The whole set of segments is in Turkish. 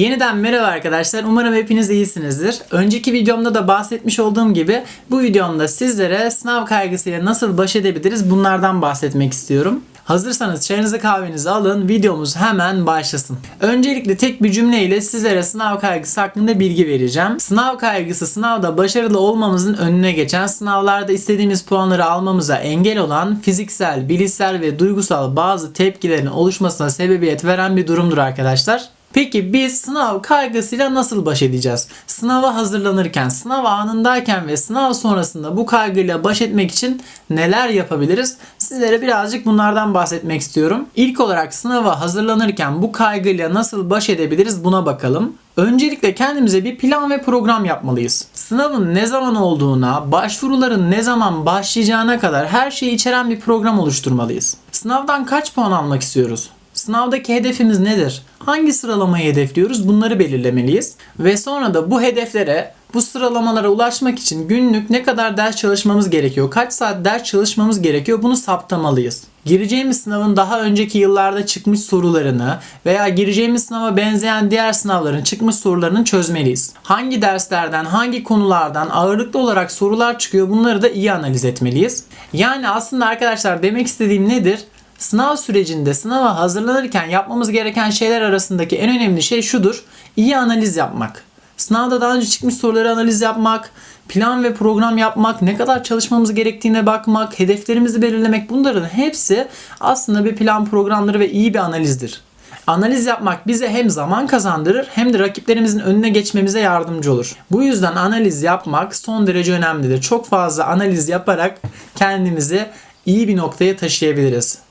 Yeniden merhaba arkadaşlar. Umarım hepiniz iyisinizdir. Önceki videomda da bahsetmiş olduğum gibi bu videomda sizlere sınav kaygısıyla nasıl baş edebiliriz bunlardan bahsetmek istiyorum. Hazırsanız çayınızı kahvenizi alın, videomuz hemen başlasın. Öncelikle tek bir cümleyle sizlere sınav kaygısı hakkında bilgi vereceğim. Sınav kaygısı sınavda başarılı olmamızın önüne geçen, sınavlarda istediğimiz puanları almamıza engel olan fiziksel, bilişsel ve duygusal bazı tepkilerin oluşmasına sebebiyet veren bir durumdur arkadaşlar. Peki biz sınav kaygısıyla nasıl baş edeceğiz? Sınava hazırlanırken, sınav anındayken ve sınav sonrasında bu kaygıyla baş etmek için neler yapabiliriz? Sizlere birazcık bunlardan bahsetmek istiyorum. İlk olarak sınava hazırlanırken bu kaygıyla nasıl baş edebiliriz buna bakalım. Öncelikle kendimize bir plan ve program yapmalıyız. Sınavın ne zaman olduğuna, başvuruların ne zaman başlayacağına kadar her şeyi içeren bir program oluşturmalıyız. Sınavdan kaç puan almak istiyoruz? Sınavdaki hedefimiz nedir? Hangi sıralamayı hedefliyoruz? Bunları belirlemeliyiz. Ve sonra da bu hedeflere, bu sıralamalara ulaşmak için günlük ne kadar ders çalışmamız gerekiyor? Kaç saat ders çalışmamız gerekiyor? Bunu saptamalıyız. Gireceğimiz sınavın daha önceki yıllarda çıkmış sorularını veya gireceğimiz sınava benzeyen diğer sınavların çıkmış sorularını çözmeliyiz. Hangi derslerden, hangi konulardan ağırlıklı olarak sorular çıkıyor bunları da iyi analiz etmeliyiz. Yani aslında arkadaşlar demek istediğim nedir? Sınav sürecinde sınava hazırlanırken yapmamız gereken şeyler arasındaki en önemli şey şudur. İyi analiz yapmak. Sınavda daha önce çıkmış soruları analiz yapmak, plan ve program yapmak, ne kadar çalışmamız gerektiğine bakmak, hedeflerimizi belirlemek bunların hepsi aslında bir plan programları ve iyi bir analizdir. Analiz yapmak bize hem zaman kazandırır hem de rakiplerimizin önüne geçmemize yardımcı olur. Bu yüzden analiz yapmak son derece önemlidir. Çok fazla analiz yaparak kendimizi iyi bir noktaya taşıyabiliriz.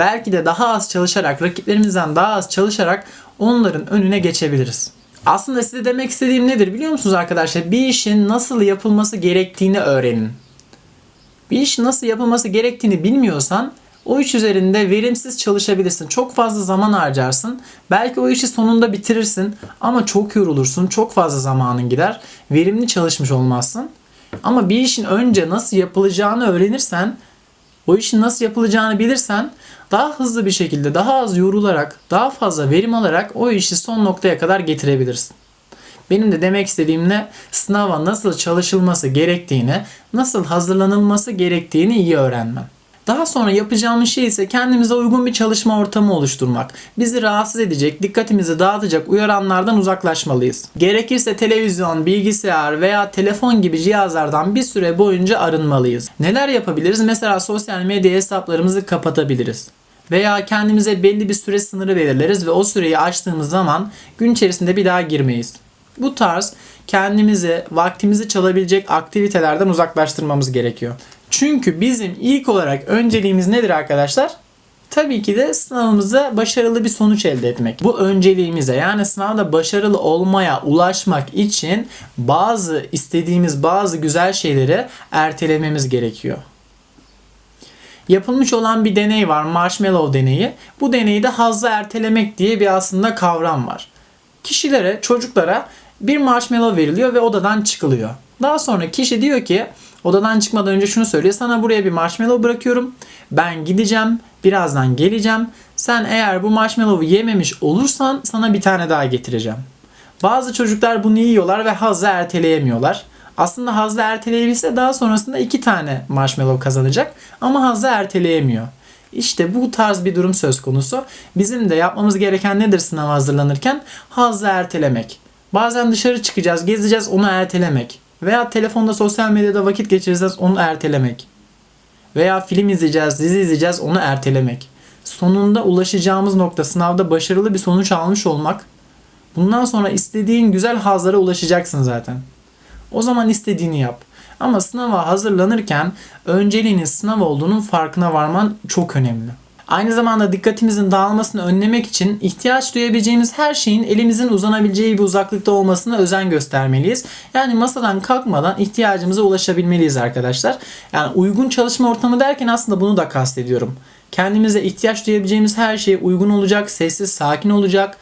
Belki de daha az çalışarak, rakiplerimizden daha az çalışarak onların önüne geçebiliriz. Aslında size demek istediğim nedir biliyor musunuz arkadaşlar? Bir işin nasıl yapılması gerektiğini öğrenin. Bir işin nasıl yapılması gerektiğini bilmiyorsan o iş üzerinde verimsiz çalışabilirsin. Çok fazla zaman harcarsın. Belki o işi sonunda bitirirsin ama çok yorulursun. Çok fazla zamanın gider. Verimli çalışmış olmazsın. Ama bir işin önce nasıl yapılacağını öğrenirsen, o işin nasıl yapılacağını bilirsen daha hızlı bir şekilde, daha az yorularak, daha fazla verim alarak o işi son noktaya kadar getirebilirsin. Benim de demek istediğim ne? Sınava nasıl çalışılması gerektiğini, nasıl hazırlanılması gerektiğini iyi öğrenmen. Daha sonra yapacağımız şey ise kendimize uygun bir çalışma ortamı oluşturmak. Bizi rahatsız edecek, dikkatimizi dağıtacak uyaranlardan uzaklaşmalıyız. Gerekirse televizyon, bilgisayar veya telefon gibi cihazlardan bir süre boyunca arınmalıyız. Neler yapabiliriz? Mesela sosyal medya hesaplarımızı kapatabiliriz veya kendimize belli bir süre sınırı belirleriz ve o süreyi açtığımız zaman gün içerisinde bir daha girmeyiz. Bu tarz kendimizi, vaktimizi çalabilecek aktivitelerden uzaklaştırmamız gerekiyor. Çünkü bizim ilk olarak önceliğimiz nedir arkadaşlar? Tabii ki de sınavımıza başarılı bir sonuç elde etmek. Bu önceliğimize yani sınavda başarılı olmaya ulaşmak için bazı istediğimiz bazı güzel şeyleri ertelememiz gerekiyor yapılmış olan bir deney var. Marshmallow deneyi. Bu deneyde hazzı ertelemek diye bir aslında kavram var. Kişilere, çocuklara bir marshmallow veriliyor ve odadan çıkılıyor. Daha sonra kişi diyor ki odadan çıkmadan önce şunu söylüyor. Sana buraya bir marshmallow bırakıyorum. Ben gideceğim. Birazdan geleceğim. Sen eğer bu marshmallow'u yememiş olursan sana bir tane daha getireceğim. Bazı çocuklar bunu yiyorlar ve hazzı erteleyemiyorlar. Aslında Hazlı erteleyebilse daha sonrasında iki tane marshmallow kazanacak ama Hazlı erteleyemiyor. İşte bu tarz bir durum söz konusu. Bizim de yapmamız gereken nedir sınav hazırlanırken? Hazlı ertelemek. Bazen dışarı çıkacağız, gezeceğiz, onu ertelemek. Veya telefonda sosyal medyada vakit geçireceğiz, onu ertelemek. Veya film izleyeceğiz, dizi izleyeceğiz, onu ertelemek. Sonunda ulaşacağımız nokta sınavda başarılı bir sonuç almış olmak. Bundan sonra istediğin güzel hazlara ulaşacaksın zaten. O zaman istediğini yap. Ama sınava hazırlanırken önceliğinin sınav olduğunun farkına varman çok önemli. Aynı zamanda dikkatimizin dağılmasını önlemek için ihtiyaç duyabileceğimiz her şeyin elimizin uzanabileceği bir uzaklıkta olmasına özen göstermeliyiz. Yani masadan kalkmadan ihtiyacımıza ulaşabilmeliyiz arkadaşlar. Yani uygun çalışma ortamı derken aslında bunu da kastediyorum. Kendimize ihtiyaç duyabileceğimiz her şey uygun olacak, sessiz, sakin olacak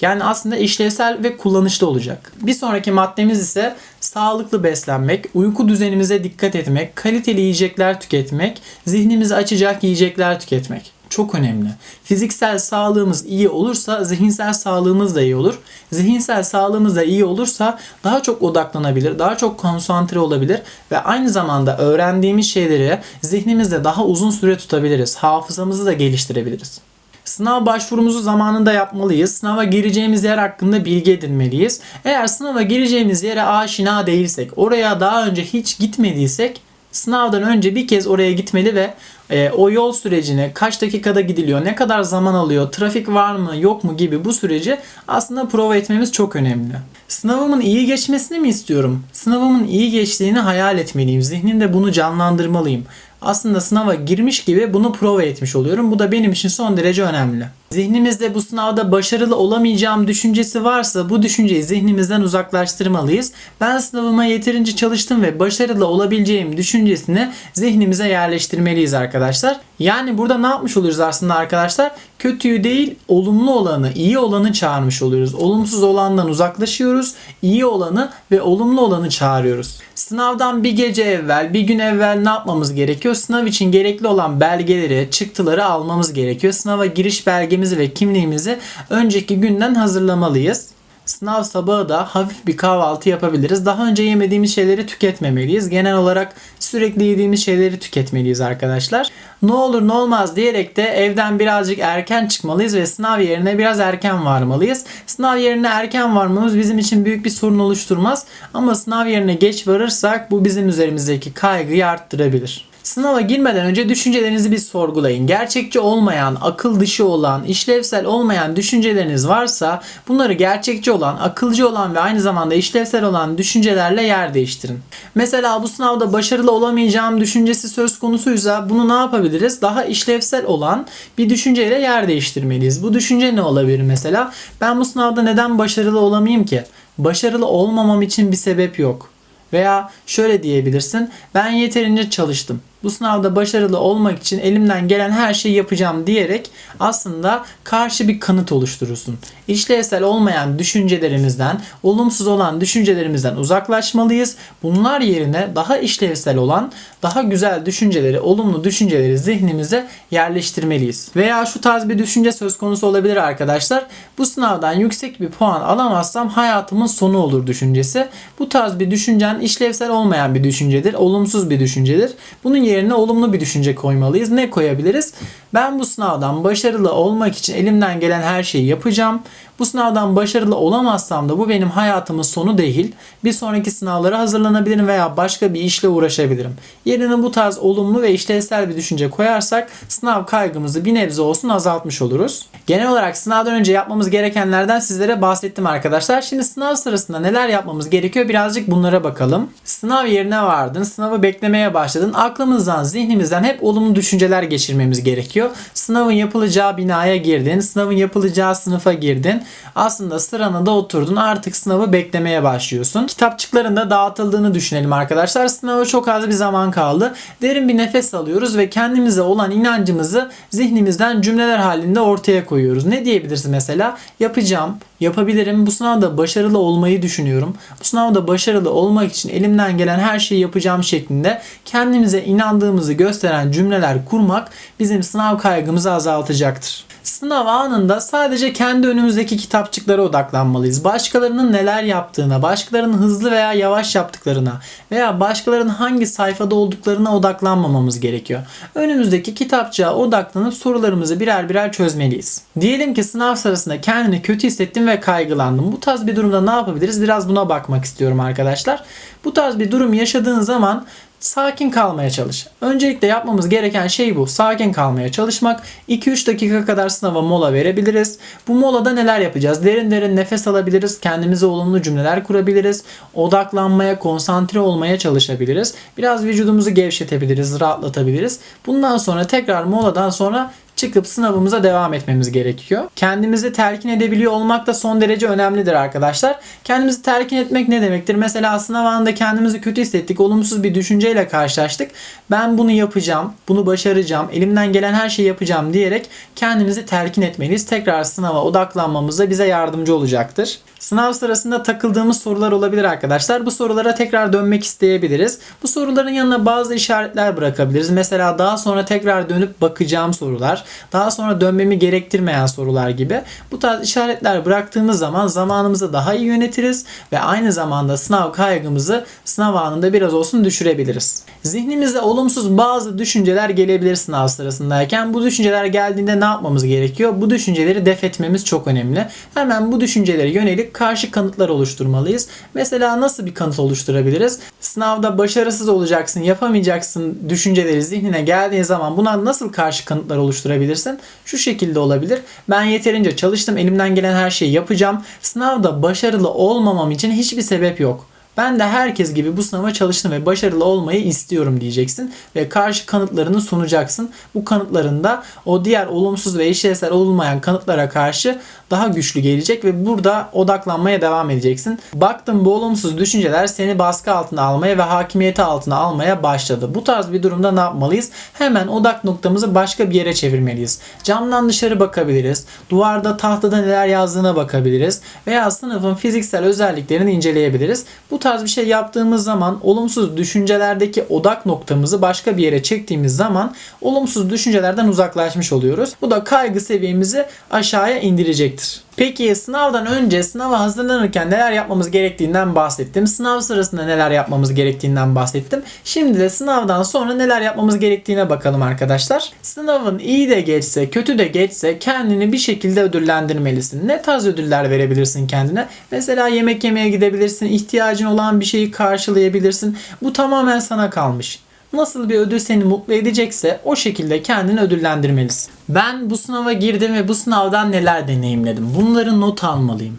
yani aslında işlevsel ve kullanışlı olacak. Bir sonraki maddemiz ise sağlıklı beslenmek, uyku düzenimize dikkat etmek, kaliteli yiyecekler tüketmek, zihnimizi açacak yiyecekler tüketmek. Çok önemli. Fiziksel sağlığımız iyi olursa zihinsel sağlığımız da iyi olur. Zihinsel sağlığımız da iyi olursa daha çok odaklanabilir, daha çok konsantre olabilir ve aynı zamanda öğrendiğimiz şeyleri zihnimizde daha uzun süre tutabiliriz. Hafızamızı da geliştirebiliriz. Sınav başvurumuzu zamanında yapmalıyız. Sınava gireceğimiz yer hakkında bilgi edinmeliyiz. Eğer sınava gireceğimiz yere aşina değilsek, oraya daha önce hiç gitmediysek sınavdan önce bir kez oraya gitmeli ve e, o yol sürecini kaç dakikada gidiliyor, ne kadar zaman alıyor, trafik var mı yok mu gibi bu süreci aslında prova etmemiz çok önemli. Sınavımın iyi geçmesini mi istiyorum? Sınavımın iyi geçtiğini hayal etmeliyim. Zihnimde bunu canlandırmalıyım aslında sınava girmiş gibi bunu prova etmiş oluyorum. Bu da benim için son derece önemli. Zihnimizde bu sınavda başarılı olamayacağım düşüncesi varsa bu düşünceyi zihnimizden uzaklaştırmalıyız. Ben sınavıma yeterince çalıştım ve başarılı olabileceğim düşüncesini zihnimize yerleştirmeliyiz arkadaşlar. Yani burada ne yapmış oluyoruz aslında arkadaşlar? Kötüyü değil, olumlu olanı, iyi olanı çağırmış oluyoruz. Olumsuz olandan uzaklaşıyoruz. iyi olanı ve olumlu olanı çağırıyoruz. Sınavdan bir gece evvel, bir gün evvel ne yapmamız gerekiyor? Sınav için gerekli olan belgeleri, çıktıları almamız gerekiyor. Sınava giriş belgemizi ve kimliğimizi önceki günden hazırlamalıyız. Sınav sabahı da hafif bir kahvaltı yapabiliriz. Daha önce yemediğimiz şeyleri tüketmemeliyiz. Genel olarak sürekli yediğimiz şeyleri tüketmeliyiz arkadaşlar. Ne olur ne olmaz diyerek de evden birazcık erken çıkmalıyız ve sınav yerine biraz erken varmalıyız. Sınav yerine erken varmamız bizim için büyük bir sorun oluşturmaz. Ama sınav yerine geç varırsak bu bizim üzerimizdeki kaygıyı arttırabilir. Sınava girmeden önce düşüncelerinizi bir sorgulayın. Gerçekçi olmayan, akıl dışı olan, işlevsel olmayan düşünceleriniz varsa bunları gerçekçi olan, akılcı olan ve aynı zamanda işlevsel olan düşüncelerle yer değiştirin. Mesela bu sınavda başarılı olamayacağım düşüncesi söz konusuysa bunu ne yapabiliriz? Daha işlevsel olan bir düşünceyle yer değiştirmeliyiz. Bu düşünce ne olabilir mesela? Ben bu sınavda neden başarılı olamayayım ki? Başarılı olmamam için bir sebep yok. Veya şöyle diyebilirsin. Ben yeterince çalıştım bu sınavda başarılı olmak için elimden gelen her şeyi yapacağım diyerek aslında karşı bir kanıt oluşturursun. İşlevsel olmayan düşüncelerimizden, olumsuz olan düşüncelerimizden uzaklaşmalıyız. Bunlar yerine daha işlevsel olan, daha güzel düşünceleri, olumlu düşünceleri zihnimize yerleştirmeliyiz. Veya şu tarz bir düşünce söz konusu olabilir arkadaşlar. Bu sınavdan yüksek bir puan alamazsam hayatımın sonu olur düşüncesi. Bu tarz bir düşüncen işlevsel olmayan bir düşüncedir, olumsuz bir düşüncedir. Bunun yerine olumlu bir düşünce koymalıyız. Ne koyabiliriz? Ben bu sınavdan başarılı olmak için elimden gelen her şeyi yapacağım. Bu sınavdan başarılı olamazsam da bu benim hayatımın sonu değil. Bir sonraki sınavlara hazırlanabilirim veya başka bir işle uğraşabilirim. Yerine bu tarz olumlu ve işlevsel bir düşünce koyarsak sınav kaygımızı bir nebze olsun azaltmış oluruz. Genel olarak sınavdan önce yapmamız gerekenlerden sizlere bahsettim arkadaşlar. Şimdi sınav sırasında neler yapmamız gerekiyor birazcık bunlara bakalım. Sınav yerine vardın, sınavı beklemeye başladın. Aklımızdan, zihnimizden hep olumlu düşünceler geçirmemiz gerekiyor. Sınavın yapılacağı binaya girdin, sınavın yapılacağı sınıfa girdin. Aslında sırana da oturdun artık sınavı beklemeye başlıyorsun. Kitapçıkların da dağıtıldığını düşünelim arkadaşlar. Sınava çok az bir zaman kaldı. Derin bir nefes alıyoruz ve kendimize olan inancımızı zihnimizden cümleler halinde ortaya koyuyoruz. Ne diyebilirsin mesela? Yapacağım, yapabilirim. Bu sınavda başarılı olmayı düşünüyorum. Bu sınavda başarılı olmak için elimden gelen her şeyi yapacağım şeklinde kendimize inandığımızı gösteren cümleler kurmak bizim sınav kaygımızı azaltacaktır. Sınav anında sadece kendi önümüzdeki kitapçıklara odaklanmalıyız. Başkalarının neler yaptığına, başkalarının hızlı veya yavaş yaptıklarına veya başkalarının hangi sayfada olduklarına odaklanmamamız gerekiyor. Önümüzdeki kitapçığa odaklanıp sorularımızı birer birer çözmeliyiz. Diyelim ki sınav sırasında kendini kötü hissettin ve kaygılandın. Bu tarz bir durumda ne yapabiliriz? Biraz buna bakmak istiyorum arkadaşlar. Bu tarz bir durum yaşadığın zaman sakin kalmaya çalış. Öncelikle yapmamız gereken şey bu. Sakin kalmaya çalışmak. 2-3 dakika kadar sınava mola verebiliriz. Bu molada neler yapacağız? Derin derin nefes alabiliriz. Kendimize olumlu cümleler kurabiliriz. Odaklanmaya, konsantre olmaya çalışabiliriz. Biraz vücudumuzu gevşetebiliriz, rahatlatabiliriz. Bundan sonra tekrar moladan sonra çıkıp sınavımıza devam etmemiz gerekiyor. Kendimizi telkin edebiliyor olmak da son derece önemlidir arkadaşlar. Kendimizi telkin etmek ne demektir? Mesela sınav anında kendimizi kötü hissettik, olumsuz bir düşünceyle karşılaştık. Ben bunu yapacağım, bunu başaracağım, elimden gelen her şeyi yapacağım diyerek kendimizi telkin etmeliyiz. Tekrar sınava odaklanmamıza bize yardımcı olacaktır. Sınav sırasında takıldığımız sorular olabilir arkadaşlar. Bu sorulara tekrar dönmek isteyebiliriz. Bu soruların yanına bazı işaretler bırakabiliriz. Mesela daha sonra tekrar dönüp bakacağım sorular, daha sonra dönmemi gerektirmeyen sorular gibi. Bu tarz işaretler bıraktığımız zaman zamanımızı daha iyi yönetiriz ve aynı zamanda sınav kaygımızı sınav anında biraz olsun düşürebiliriz. Zihnimize olumsuz bazı düşünceler gelebilir sınav sırasındayken. Bu düşünceler geldiğinde ne yapmamız gerekiyor? Bu düşünceleri def etmemiz çok önemli. Hemen bu düşüncelere yönelik karşı kanıtlar oluşturmalıyız. Mesela nasıl bir kanıt oluşturabiliriz? Sınavda başarısız olacaksın, yapamayacaksın düşünceleri zihnine geldiği zaman buna nasıl karşı kanıtlar oluşturabilirsin? Şu şekilde olabilir. Ben yeterince çalıştım, elimden gelen her şeyi yapacağım. Sınavda başarılı olmamam için hiçbir sebep yok. Ben de herkes gibi bu sınava çalıştım ve başarılı olmayı istiyorum diyeceksin ve karşı kanıtlarını sunacaksın. Bu kanıtlarında o diğer olumsuz ve işlevsel olmayan kanıtlara karşı daha güçlü gelecek ve burada odaklanmaya devam edeceksin. Baktım bu olumsuz düşünceler seni baskı altına almaya ve hakimiyeti altına almaya başladı. Bu tarz bir durumda ne yapmalıyız? Hemen odak noktamızı başka bir yere çevirmeliyiz. Camdan dışarı bakabiliriz. Duvarda tahtada neler yazdığına bakabiliriz. Veya sınıfın fiziksel özelliklerini inceleyebiliriz. Bu tarz bir şey yaptığımız zaman olumsuz düşüncelerdeki odak noktamızı başka bir yere çektiğimiz zaman olumsuz düşüncelerden uzaklaşmış oluyoruz. Bu da kaygı seviyemizi aşağıya indirecektir. Peki sınavdan önce sınava hazırlanırken neler yapmamız gerektiğinden bahsettim. Sınav sırasında neler yapmamız gerektiğinden bahsettim. Şimdi de sınavdan sonra neler yapmamız gerektiğine bakalım arkadaşlar. Sınavın iyi de geçse, kötü de geçse kendini bir şekilde ödüllendirmelisin. Ne tarz ödüller verebilirsin kendine? Mesela yemek yemeye gidebilirsin, ihtiyacın olan bir şeyi karşılayabilirsin. Bu tamamen sana kalmış nasıl bir ödül seni mutlu edecekse o şekilde kendini ödüllendirmelisin. Ben bu sınava girdim ve bu sınavdan neler deneyimledim? Bunları not almalıyım.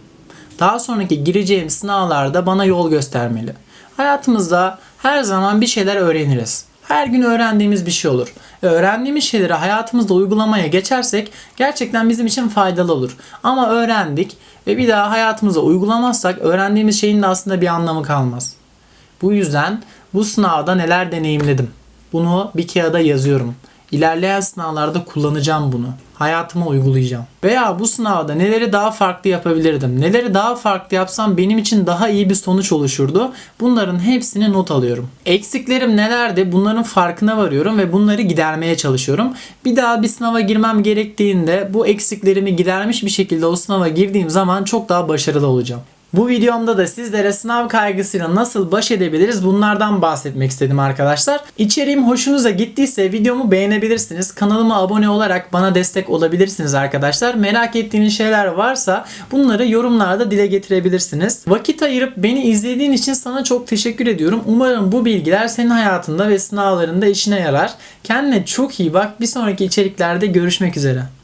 Daha sonraki gireceğim sınavlarda bana yol göstermeli. Hayatımızda her zaman bir şeyler öğreniriz. Her gün öğrendiğimiz bir şey olur. Ve öğrendiğimiz şeyleri hayatımızda uygulamaya geçersek gerçekten bizim için faydalı olur. Ama öğrendik ve bir daha hayatımıza uygulamazsak öğrendiğimiz şeyin de aslında bir anlamı kalmaz. Bu yüzden bu sınavda neler deneyimledim? Bunu bir kağıda yazıyorum. İlerleyen sınavlarda kullanacağım bunu. Hayatıma uygulayacağım. Veya bu sınavda neleri daha farklı yapabilirdim? Neleri daha farklı yapsam benim için daha iyi bir sonuç oluşurdu. Bunların hepsini not alıyorum. Eksiklerim nelerdi? Bunların farkına varıyorum ve bunları gidermeye çalışıyorum. Bir daha bir sınava girmem gerektiğinde bu eksiklerimi gidermiş bir şekilde o sınava girdiğim zaman çok daha başarılı olacağım. Bu videomda da sizlere sınav kaygısıyla nasıl baş edebiliriz bunlardan bahsetmek istedim arkadaşlar. İçeriğim hoşunuza gittiyse videomu beğenebilirsiniz. Kanalıma abone olarak bana destek olabilirsiniz arkadaşlar. Merak ettiğiniz şeyler varsa bunları yorumlarda dile getirebilirsiniz. Vakit ayırıp beni izlediğin için sana çok teşekkür ediyorum. Umarım bu bilgiler senin hayatında ve sınavlarında işine yarar. Kendine çok iyi bak. Bir sonraki içeriklerde görüşmek üzere.